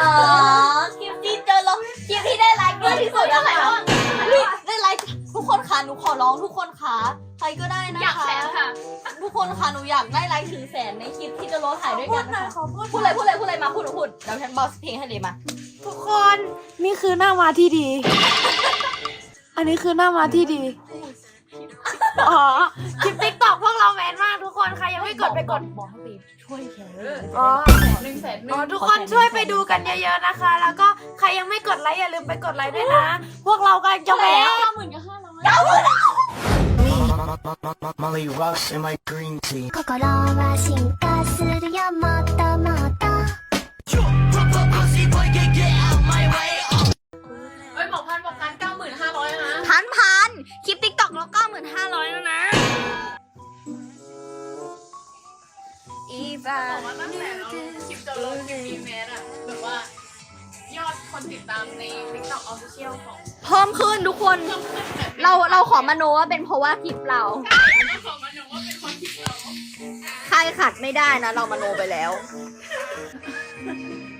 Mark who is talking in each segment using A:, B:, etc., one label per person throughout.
A: อ๋อ
B: คลิปที่เจอเรคลิปที่ได้ไลค์เยอะที่สุดแล้วค่ร่ได้ไลค์ทุกคนค่ะหนูขอร้องทุกคนค่ะใครก็ได้นะอยากแชร์ค
A: ่ะ
B: ทุกคนค่ะหนูอยากได้ไลค์ถึงแสนในคลิปที่เจอโรถ่ายด้วยกัน
A: พูดอะไร
B: พูดอะไรพูดอะไรมาพูดหนูพูดเดี๋ยวฉันบอกเพลงให้เลยมา
C: ทุกคนนี่คือหน้ามาที่ดี อันนี้คือหน้ามาที่ดี อ๋อ คลิปติ๊กตอกพวกเราแมนมากทุกคนค่ะยังไม่กดไปกด บอกให้ไป
B: ช่วยแชร
A: ์ นึ่งแสนหนึ่ อ๋อง ทุ
C: กคนช่วยไปดูกันเยอะๆนะคะ แล้วก็ใครยังไม่กดไลค์อย่าลืมไปกดไลค์ด้วยนะ พวกเราก็จะแหวะ เก้
A: าหมื่นกับห้าร้อ
B: ย
D: Molly rocks in my green tea.
E: 心は進化するよもっともっと
A: เฮ้ยบอกพันบอกพันเก้าหมื่นห้าร้อยนะ พ
B: ันพันคลิป บาบอกว่า
A: ตั้งแต่เราคลิปจะลงคลิปมีแมสอะแบบว่ายอดคนติดตามใน TikTok Official ของ
B: เพิ่มขึ้นทุกคน
A: เราเราขอม
B: โนว่าเป็นเพราะว่าคลิปเรา
A: ขอมันหนูว่าเป็นคนติดเรา
B: ใครขัดไม่ได้นะ เรามโนไปแล้ว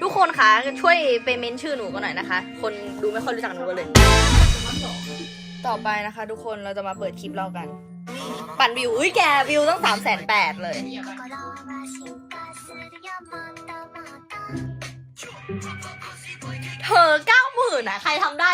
B: ทุกคนคะช่วยไปเมนชื่อหนูกันหน่อยนะคะ คนดูไม่ค่อยรู้จักหนูกันเลย ต่อไปนะคะ ทุกคนเราจะมาเปิดคลิปเรากัน ปั่นวิวอุ้ยแกวิวต้องสามแสนแปดเลย เธอเก้าหมื่นอะ ใครทำได้